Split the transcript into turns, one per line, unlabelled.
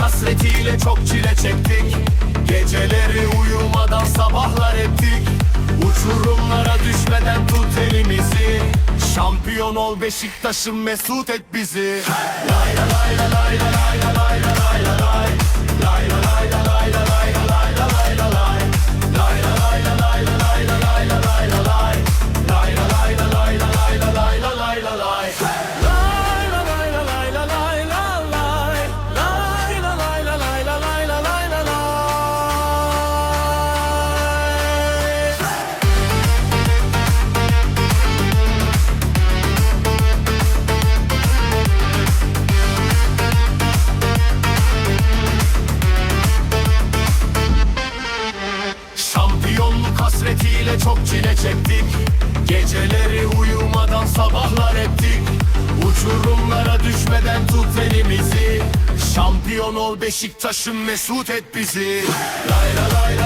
hasretiyle çok çile çektik. Geceleri uyumadan sabahlar ettik. Uçurumlara düşmeden tut elimizi. Şampiyon ol Beşiktaş'ım mesut et bizi. La lay la lay la lay la lay la lay hasretiyle çok çile çektik. Geceleri uyumadan sabahlar ettik. Uçurumlara düşmeden tut elimizi. Şampiyon ol Beşiktaş'ım mesut et bizi. Lay la lay la